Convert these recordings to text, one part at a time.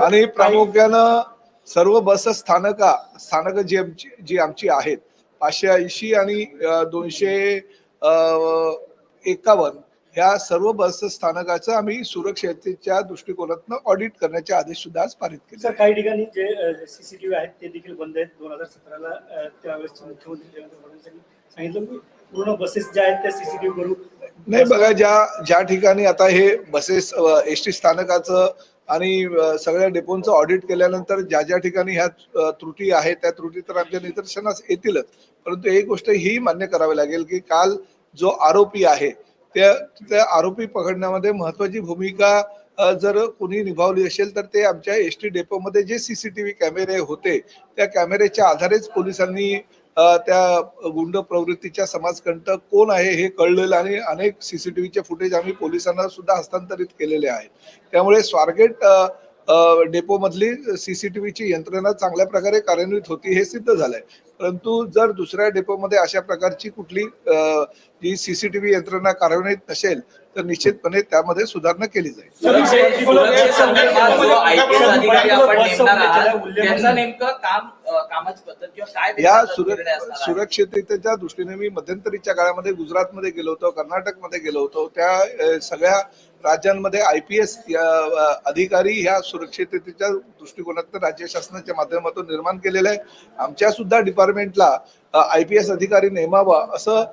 आणि प्रामुख्यानं सर्व बस स्थानका स्थानक जी आमची जी आमची आहेत पाचशे ऐंशी आणि दोनशे एकावन्न ह्या सर्व बस स्थानकाचं आम्ही सुरक्षतेच्या दृष्टिकोनातून ऑडिट करण्याचे आदेश सुद्धा आज पारित केले सर काही ठिकाणी जे सीसीटीव्ही आहेत ते देखील बंद आहेत. दोन हजार सतराला त्यावेळेस मुख्यमंत्री देवेंद्र फडणवीस यांनी सांगितलं की पूर्ण बसेस ज्या आहेत त्या सीसीटीव्ही करू नाही बघा ज्या ज्या ठिकाणी आता हे बसेस एस टी स्थानकाचं आणि सगळ्या डेपोंचं ऑडिट केल्यानंतर ज्या ज्या ठिकाणी ह्या त्रुटी आहेत त्या त्रुटी तर आमच्या निदर्शनास येतीलच. परंतु एक गोष्ट ही मान्य करावी लागेल की काल जो आरोपी आहे त्या त्या आरोपी पकडण्यामध्ये महत्वाची भूमिका जर कोणी निभावली असेल तर ते आमच्या एस टी डेपोमध्ये जे सीसीटीव्ही कॅमेरे होते त्या कॅमेऱ्याच्या आधारेच पोलिसांनी त्या गुंड प्रवृत्तीच्या समाजकंटक कोण आहे हे कळलेलं आणि अनेक सीसीटीव्हीचे फुटेज आम्ही पोलिसांना सुद्धा हस्तांतरित केलेले आहेत. त्यामुळे स्वारगेट अ, अ, डेपोमधली सीसीटीव्हीची यंत्रणा चांगल्या प्रकारे कार्यान्वित होती हे सिद्ध झालंय. परंतु जर दुसऱ्या डेपोमध्ये अशा प्रकारची कुठली जी सीसीटीव्ही यंत्रणा कार्यान्वित नसेल तर निश्चितपणे त्यामध्ये सुधारणा केली जाईल. या? सुरक्षिततेच्या दृष्टीने मी मध्यंतरीच्या काळामध्ये गुजरातमध्ये गेलो होतो कर्नाटकमध्ये गेलो होतो. त्या सगळ्या राज्यांमध्ये आय पी एस अधिकारी ह्या सुरक्षिततेच्या दृष्टिकोनातून राज्य शासनाच्या माध्यमातून निर्माण केलेलं आहे. आमच्या सुद्धा डिपार्टमेंटला आय पी एस अधिकारी नेमावा असं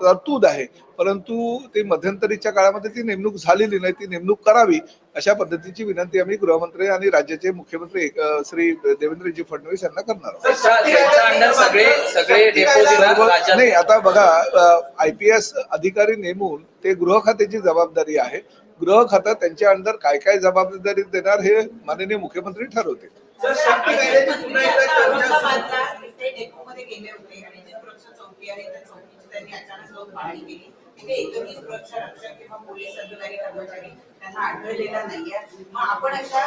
तरतूद आहे. परंतु ते मध्यंतरीच्या काळामध्ये ती नेमणूक झालेली नाही ती नेमणूक करावी अशा पद्धतीची विनंती आम्ही गृहमंत्री आणि राज्याचे मुख्यमंत्री श्री देवेंद्रजी फडणवीस यांना करणार नाही आता बघा आय पी एस अधिकारी नेमून ते गृह खात्याची जबाबदारी आहे. गृह खातं त्यांच्या अंडर काय काय जबाबदारी देणार हे माननीय मुख्यमंत्री ठरवते आहे चौकीची त्यांनी अचानक जाऊन पाहणी केली तिथे एकही सुरक्षा रक्षक किंवा पोलीस अधिकारी कर्मचारी त्यांना आढळलेला नाहीये. मग आपण अशा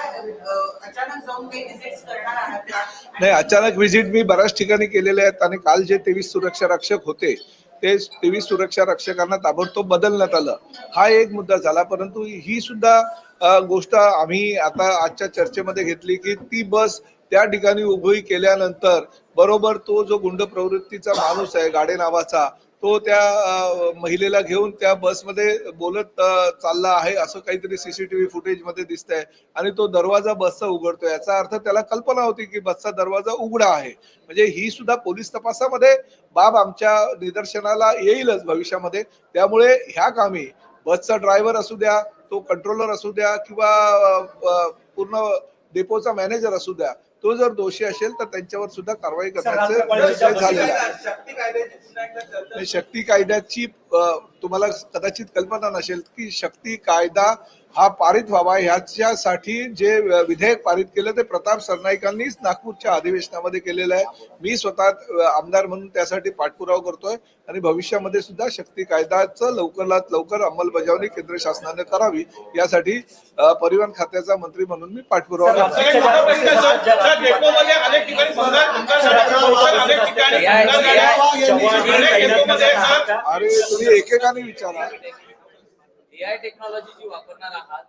अचानक जाऊन काही करणार आहात का? नाही अचानक व्हिजिट मी बऱ्याच ठिकाणी केलेले आहेत आणि काल जे तेवीस सुरक्षा रक्षक होते ते तेवीस सुरक्षा रक्षकांना ताबडतोब बदलण्यात आलं. हा एक मुद्दा झाला परंतु ही सुद्धा गोष्ट आम्ही आता आजच्या चर्चेमध्ये घेतली की ती बस त्या ठिकाणी उभी केल्यानंतर बरोबर तो जो गुंड प्रवृत्तीचा माणूस आहे गाडे नावाचा तो त्या महिलेला घेऊन त्या बसमध्ये बोलत चालला आहे असं काहीतरी सीसीटीव्ही फुटेजमध्ये दिसतंय आणि तो दरवाजा बसचा उघडतो याचा अर्थ त्याला कल्पना होती की बसचा दरवाजा उघडा आहे. म्हणजे ही सुद्धा पोलीस तपासामध्ये बाब आमच्या निदर्शनाला येईलच भविष्यामध्ये. त्यामुळे ह्या कामी बसचा ड्रायव्हर असू द्या तो कंट्रोलर असू द्या किंवा पूर्ण डेपोचा मॅनेजर असू द्या तो जर दोषी असेल तर त्यांच्यावर सुद्धा कारवाई करण्याचे झालेला शक्ती कायद्याची तुम्हाला कदाचित कल्पना नसेल की शक्ती कायदा हा पारित व्हावा ह्याच्यासाठी जे विधेयक पारित केलं ते प्रताप सरनाईकांनीच नागपूरच्या अधिवेशनामध्ये केलेलं आहे मी स्वतः आमदार म्हणून त्यासाठी पाठपुरावा करतोय आणि भविष्यामध्ये सुद्धा शक्ती कायद्याचं लवकरात लवकर अंमलबजावणी केंद्र शासनाने करावी यासाठी परिवहन खात्याचा मंत्री म्हणून मी पाठपुरावा सर, अरे तुम्ही एकेकाने विचारा एआय टेक्नॉलॉजी जी वापरणार आहात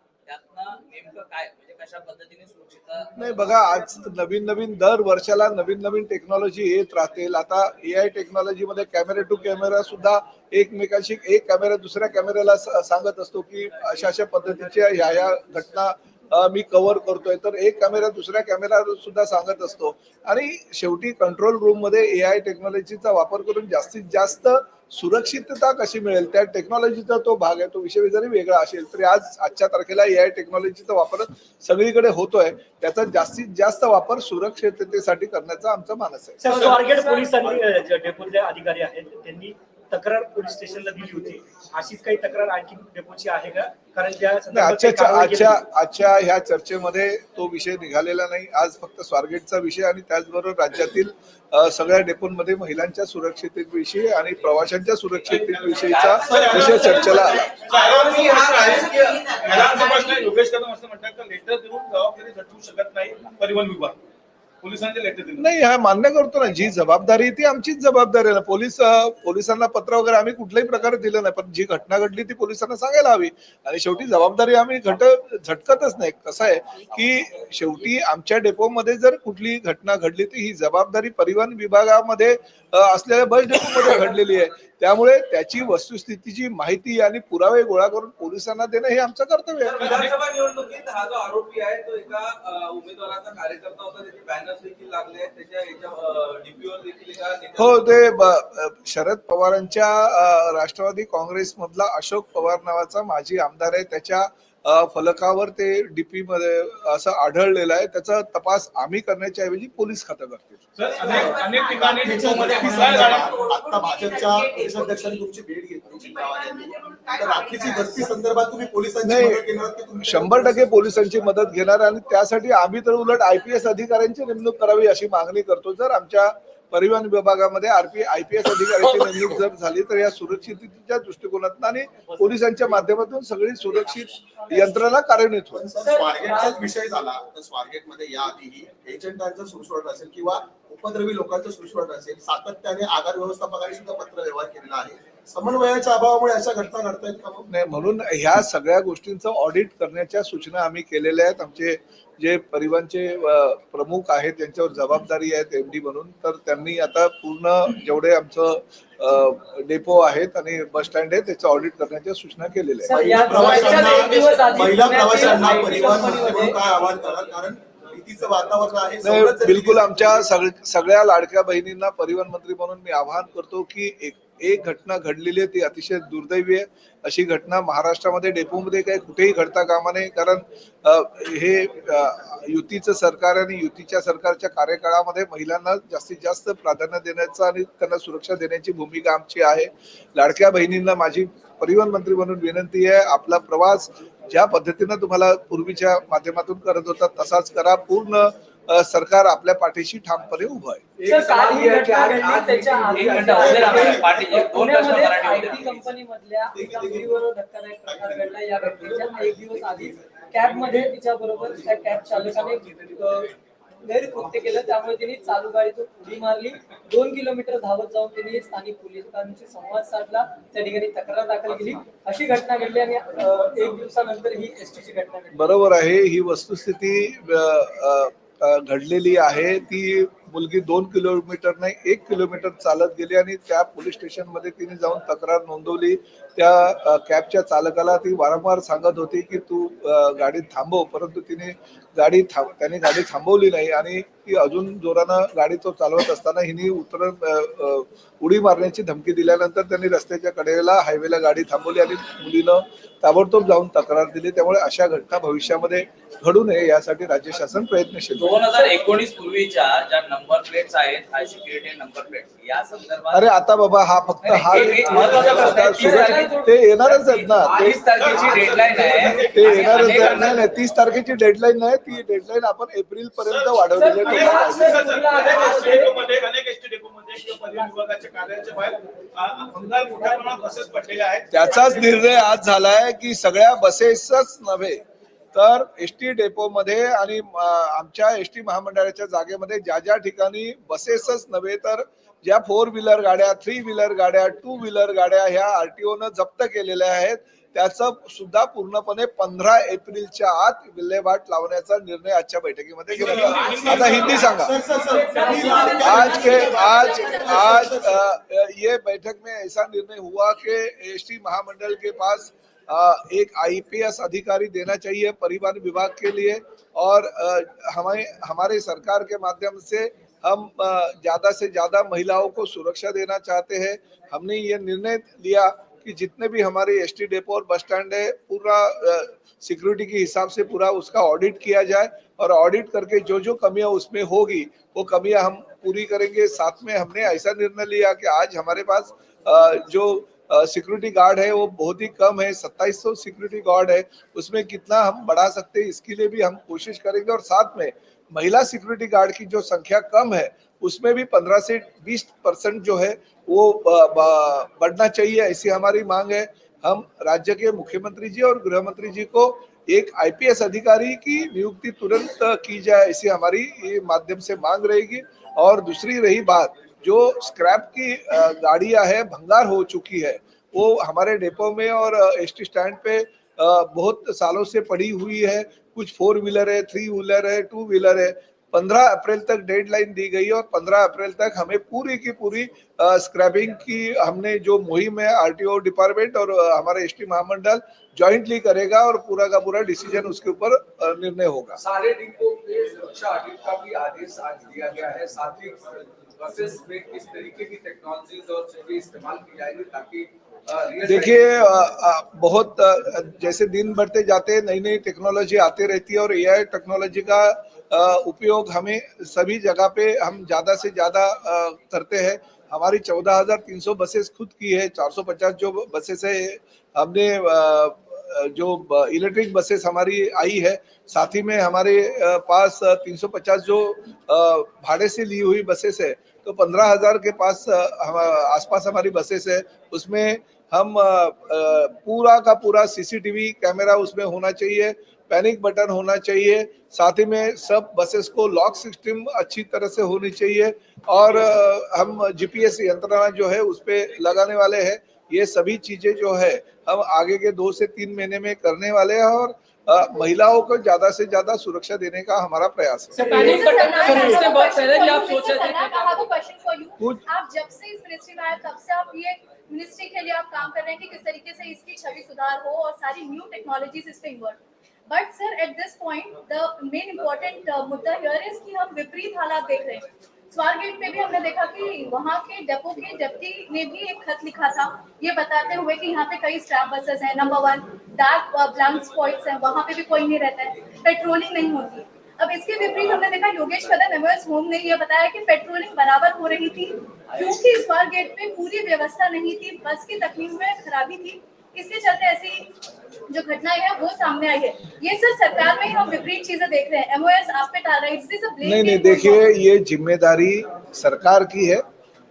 नाही बघा आज नवीन नवीन दर वर्षाला नवीन नवीन टेक्नॉलॉजी येत राहतील. आता ए आय टेक्नॉलॉजी मध्ये कॅमेरा टू कॅमेरा सुद्धा एकमेकांशी एक कॅमेरा दुसऱ्या कॅमेऱ्याला सांगत असतो की अशा अशा पद्धतीच्या ह्या ह्या घटना मी कव्हर करतोय. तर एक कॅमेरा दुसऱ्या कॅमेरा सुद्धा सांगत असतो. आणि शेवटी कंट्रोल रूममध्ये ए आय टेक्नॉलॉजीचा वापर करून जास्तीत जास्त सुरक्षितता कशी मिळेल? त्या टेक्नॉलॉजीचा तो भाग आहे तो विषय जरी वेगळा असेल तरी आज आजच्या तारखेला ए आय टेक्नॉलॉजीचा वापर सगळीकडे होतोय. त्याचा जास्तीत जास्त वापर सुरक्षिततेसाठी करण्याचा आमचा मानस आहे. पोलिसांनी अधिकारी आहेत त्यांनी तक्रार पोलीस स्टेशनला दिली होती. अशीच काही तक्रार आणखी डेपोची आहे का? कारण त्या आजच्या आजच्या आजच्या ह्या चर्चेमध्ये तो विषय निघालेला नाही. आज फक्त स्वारगेटचा विषय आणि त्याचबरोबर राज्यातील सगळ्या डेपोंमध्ये महिलांच्या सुरक्षिततेविषयी आणि प्रवाशांच्या सुरक्षिततेविषयीचा विषय चर्चेला आला. हा योगेश कदम असं म्हणतात की लेटर देऊन जबाबदारी झटवू शकत नाही परिवहन विभाग? लेटर नाही हा मान्य करतो ना. जी जबाबदारी ती आमचीच जबाबदारी आहे ना. पोलीस पोलिसांना पत्र वगैरे आम्ही कुठल्याही प्रकारे दिलं नाही. पण जी घटना घडली ती पोलिसांना सांगायला हवी. आणि शेवटी जबाबदारी आम्ही घट झटकतच नाही. कसं आहे की शेवटी आमच्या डेपोमध्ये जर कुठली घटना घडली तर ही जबाबदारी परिवहन विभागामध्ये असलेल्या बस डेपोमध्ये घडलेली आहे. त्यामुळे त्याची वस्तुस्थितीची माहिती आणि पुरावे गोळा करून पोलिसांना देणं हे आमचं कर्तव्य आहे. विधानसभा निवडणुकीत हा जो आरोपी आहे तो एका उमेदवाराचा कार्यकर्ता होता. त्याचे बॅनर देखील लागले त्याच्या देखील हो ते शरद पवारांच्या राष्ट्रवादी काँग्रेस मधला अशोक पवार नावाचा माजी आमदार आहे. त्याच्या फलकावर ते डीपी मध्ये असं आढळलेलं आहे. त्याचा तपास आम्ही करण्याच्या ऐवजी पोलीस खातं आता भाजपच्या प्रदेशाध्यक्षांनी तुमची भेट घेतली गस्ती संदर्भात तुम्ही पोलिसांची नाही, मदत घेणार की तुमच्या- शंभर टक्के पोलिसांची मदत घेणार आणि त्यासाठी आम्ही तर उलट आयपीएस अधिकाऱ्यांची नेमणूक करावी अशी मागणी करतो. जर आमच्या परिवहन विभागामध्ये आरपी आयपीएस अधिकाऱ्याची नेमणूक जर झाली तर या सुरक्षिततेच्या दृष्टिकोनातून आणि पोलिसांच्या माध्यमातून सगळी सुरक्षित यंत्रणा कार्यान्वित होईल. पण स्वारगेटचाच विषय झाला. तर स्वारगेटमध्ये याआधीही एजंटांचं सुळसुळट असेल किंवा उपद्रवी लोकांचं सुळसुळट असेल सातत्याने आगार व्यवस्थापकांनी सुद्धा पत्र व्यवहार केलेला आहे. समन्वयाच्या अभावामुळे अशा घटना घडतायत का मग? नाही म्हणून ह्या सगळ्या गोष्टींचं ऑडिट करण्याच्या सूचना आम्ही केलेल्या आहेत. आमचे जे परिवहनचे प्रमुख आहेत त्यांच्यावर जबाबदारी आहेत एमडी म्हणून. तर त्यांनी आता पूर्ण जेवढे आमचं डेपो आहेत आणि बस स्टँड आहे त्याचं ऑडिट करण्याच्या सूचना केलेल्या आहेत. महिला प्रवाशांना परिवहन मंत्री कंपनीमध्ये म्हणून काय आवाहन कराल? कारण भीतीचं वातावरण आहे बिलकुल आमच्या सग- सगळ्या लाडक्या बहिणींना परिवहन मंत्री म्हणून मी आवाहन करतो की एक एक घटना घडलेली आहे ती अतिशय दुर्दैवी आहे. अशी घटना महाराष्ट्रामध्ये डेपोमध्ये काही कुठेही घडता कामा नये. कारण हे युतीचं सरकार आणि युतीच्या सरकारच्या कार्यकाळामध्ये महिलांना जास्तीत जास्त प्राधान्य देण्याचं आणि त्यांना सुरक्षा देण्याची भूमिका आमची आहे. लाडक्या बहिणींना माझी परिवहन मंत्री म्हणून विनंती आहे. आपला प्रवास ज्या पद्धतीनं तुम्हाला पूर्वीच्या माध्यमातून करत होता तसाच करा. पूर्ण सरकार आपल्या पाठीशी ठामपणे उभं आहे. ही तिच्या बरोबर त्या कॅब चालकाने गैरकृत्य केलं. त्यामुळे तिने चालू गाडीतून उडी मारली. दोन किलोमीटर धावत जाऊन तिने स्थानिक पोलिसांशी संवाद साधला. त्या ठिकाणी तक्रार दाखल केली. अशी घटना घडली आणि एक दिवसानंतर ही एसटीची घटना घडली. बरोबर आहे. ही वस्तुस्थिती घडलेली आहे. ती मुलगी दोन किलोमीटर नाही एक किलोमीटर चालत गेली आणि त्या पोलीस स्टेशनमध्ये तिने जाऊन तक्रार नोंदवली. त्या कॅबच्या चालकाला ती वारंवार सांगत होती की तू गाडी थांबव परंतु तिने गाडी थांब त्याने गाडी थांबवली नाही आणि ती अजून जोरानं गाडी तो चालवत असताना हिने उतरण उडी मारण्याची धमकी दिल्यानंतर त्यांनी रस्त्याच्या कडेला हायवेला गाडी थांबवली आणि मुलीनं ताबडतोब जाऊन तक्रार दिली. त्यामुळे अशा घटना भविष्यामध्ये घडू नये यासाठी राज्य शासन प्रयत्नशील. दोन हजार एकोणीस पूर्वीच्या ज्या नंबर प्लेट्स आहेत हाय सिक्युरिटी नंबर प्लेट या संदर्भात अरे आता बाबा हा फक्त हा ते येणारच आहेत ना. ते तीस तारखेची डेडलाईन आहे. ते येणारच आहे नाही नाही तीस तारखेची डेडलाईन नाही ती डेडलाईन आपण एप्रिल पर्यंत वाढवलेली पडलेल्या आहेत. त्याचाच निर्णय आज झालाय की सगळ्या बसेसच नव्हे. तर एस टी डेपोमध्ये आणि आमच्या एस टी महामंडळाच्या जागेमध्ये ज्या ज्या ठिकाणी बसेसच नव्हे तर ज्या फोर व्हीलर गाड्या थ्री व्हीलर गाड्या टू व्हीलर गाड्या ह्या आर टी ओनं जप्त केलेल्या आहेत त्याचं सुद्धा पूर्णपणे पंधरा एप्रिलच्या आत विल्हेवाट लावण्याचा निर्णय आजच्या बैठकीमध्ये घेतला आता हिंदी सांगा. आज के आज आज ये बैठक में ऐसा निर्णय हुआ कि एसटी महामंडल के पास एक आईपीएस अधिकारी देना चाहिए परिवहन विभाग के लिए और हमें हमारे सरकार के माध्यम से हम ज़्यादा से ज़्यादा महिलाओं को सुरक्षा देना चाहते हैं। हमने ये निर्णय लिया कि जितने भी हमारे एस टी डेपो और बस स्टैंड है पूरा सिक्योरिटी के हिसाब से पूरा उसका ऑडिट किया जाए और ऑडिट करके जो जो कमियाँ उसमें होगी वो कमियाँ हम पूरी करेंगे। साथ में हमने ऐसा निर्णय लिया कि आज हमारे पास अ, जो सिक्योरिटी गार्ड है, वो बहुत ही कम है 2700 सिक्योरिटी गार्ड है। उसमें कितना हम बढ़ा सकते हैं, इसके लिए भी हम कोशिश करेंगे। और साथ में महिला सिक्योरिटी गार्ड की जो संख्या कम है, उसमें भी 15 से 20 परसेंट जो है, वो बढ़ना चाहिए, ऐसी हमारी मांग है। हम राज्य के मुख्यमंत्री जी और गृह मंत्री जी को एक आईपीएस अधिकारी की नियुक्ति तुरंत की जाए, ऐसी हमारी माध्यम से मांग रहेगी। और दूसरी रही बात जो स्क्रैप की गाड़ियाँ है, भंगार हो चुकी है, वो हमारे डेपो में और एस टी स्टैंड पे बहुत सालों से पड़ी हुई है। कुछ फोर व्हीलर है, थ्री व्हीलर है, टू व्हीलर है। पंद्रह अप्रैल तक डेडलाइन दी गई और पंद्रह अप्रैल तक हमें पूरी की पूरी स्क्रैपिंग की हमने जो मुहिम है आरटीओ डिपार्टमेंट और हमारा एसटी महामंडल ज्वाइंटली करेगा और पूरा का पूरा डिसीज़न उसके ऊपर निर्णय होगा। सारे ऑडिट का भी आदेश आज दिया गया है, साथ ही बसेस में किस तरीके की टेक्नोलॉजीज़ और चीज़ें इस्तेमाल की जाएगी ताकि देखिए बहुत जैसे दिन बढ़ते जाते नई नई टेक्नोलॉजी आती रहती है और एआई टेक्नोलॉजी का उपयोग हमें सभी जगह पे हम ज़्यादा से ज़्यादा करते हैं। हमारी 14,300 बसेस खुद की है 450 जो बसेस है हमने जो इलेक्ट्रिक बसेस हमारी आई है साथ ही में हमारे पास 350 जो भाड़े से ली हुई बसेस है तो पंद्रह हज़ार के पास हम आसपास हमारी बसेस है। उसमें हम पूरा का पूरा सीसीटीवी कैमरा उसमें होना चाहिए, पैनिक बटन होना चाहिए, साथ ही में सब बसेस को लॉक सिस्टम अच्छी तरह से होनी चाहिए और हम जीपीएस यंत्रणा जो है उस पर लगाने वाले हैं। ये सभी चीज़ें जो है हम आगे के दो से तीन महीने में करने वाले हैं और महिलाओं को ज़्यादा से ज़्यादा सुरक्षा देने का हमारा प्रयास है। आप सोच रहे थे कि कुछ आप जब से इस मिनिस्ट्री में आए तब से आप ये मिनिस्ट्री के लिए आप काम कर रहे हैं कि किस तरीके से इसकी छवि सुधार हो और सारी न्यू टेक्नोलॉजीज़ इस पे but sir at this point the main important मुद्दा हियर इज़ कि हम विपरीत हालात देख रहे हैं। स्वारगेट पे भी हमने देखा कि वहाँ के डेपो के डेप्टी ने भी एक खत लिखा था। ये बताते हुए कि यहाँ पे कई स्ट्रैप बसेस हैं। Number one dark blank spots हैं। वहाँ पे भी कोई नहीं रहता है। पेट्रोलिंग नहीं होती। अब इसके विपरीत हमने देखा योगेश कदम एमओएस होम ने यह बताया कि पेट्रोलिंग बराबर हो रही थी, क्योंकि स्वार गेट पे पूरी व्यवस्था नहीं थी। बस की तकनीक में खराबी थी। इसके चलते ऐसी जो घटनाएँ हैं वो सामने आई है। ये सर सरकार में हम विपरीत चीज़ें देख रहे हैं। एमओएस आप पे डाल रहा है नहीं नहीं देखिए ये ज़िम्मेदारी सरकार की है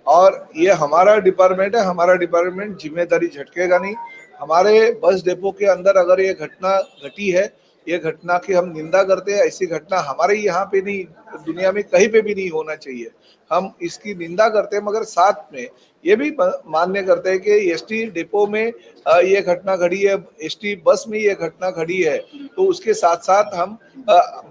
और ये हमारा डिपार्टमेंट है हमारा डिपार्टमेंट ज़िम्मेदारी झटकेगा नहीं। हमारे बस डेपो के अंदर अगर ये घटना घटी है ये घटना की हम निंदा करते हैं ऐसी घटना हमारे यहाँ पे नहीं दुनिया में कहीं पे भी नहीं होना चाहिए। हम इसकी निंदा करते हैं मगर साथ में ये भी मान्य करते हैं कि एसटी डिपो में ये घटना घड़ी है, एसटी बस में ये घटना घड़ी है। तो उसके साथ साथ हम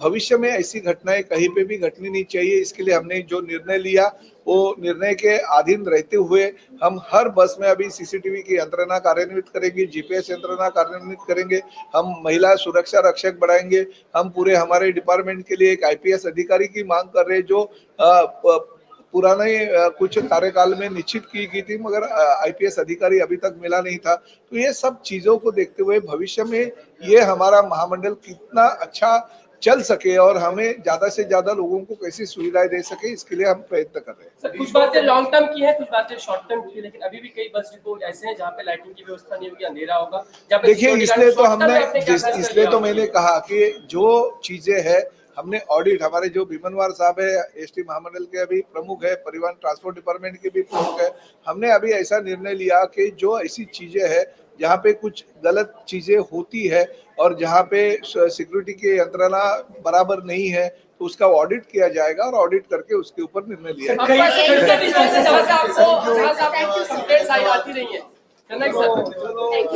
भविष्य में ऐसी घटनाएँ कहीं पे भी घटनी नहीं चाहिए। इसके लिए हमने जो निर्णय लिया, वो निर्णय के अधीन रहते हुए हम हर बस में अभी सीसीटीवी की यंत्रणा कार्यान्वित करेंगे, जीपीएस यंत्रणा कार्यान्वित करेंगे, हम महिला सुरक्षा रक्षक बढ़ाएँगे, हम पूरे हमारे डिपार्टमेंट के लिए एक आईपीएस अधिकारी की मांग कर रहे हैं, जो पुराने कुछ कार्यकाल में निश्चित की गई थी मगर आईपीएस अधिकारी अभी तक मिला नहीं था। तो ये सब चीज़ों को देखते हुए भविष्य में ये हमारा महामंडल कितना अच्छा चल सके और हमें ज़्यादा से ज़्यादा लोगों को कैसी सुविधाएँ दे सके इसके लिए हम प्रयत्न कर रहे हैं। सर कुछ बातें लॉन्ग टर्म की है कुछ बातें शॉर्ट टर्म की है लेकिन अभी भी कई बस डिपो ऐसे हैं जहाँ पे लाइटिंग की व्यवस्था नहीं होगी अंधेरा होगा। देखिए इसलिए तो हमने इसलिए तो मैंने कहा कि जो चीज़ें है हमने ऑडिट हमारे जो भीमनवार साहब है एसटी महामंडल के अभी प्रमुख है परिवहन ट्रांसपोर्ट डिपार्टमेंट के भी प्रमुख है हमने अभी ऐसा निर्णय लिया कि जो ऐसी चीज़ें है जहाँ पे कुछ गलत चीज़ें होती है और जहाँ पे सिक्योरिटी की यंत्रणा बराबर नहीं है तो उसका ऑडिट किया जाएगा और ऑडिट करके उसके ऊपर निर्णय लिया जाएगा।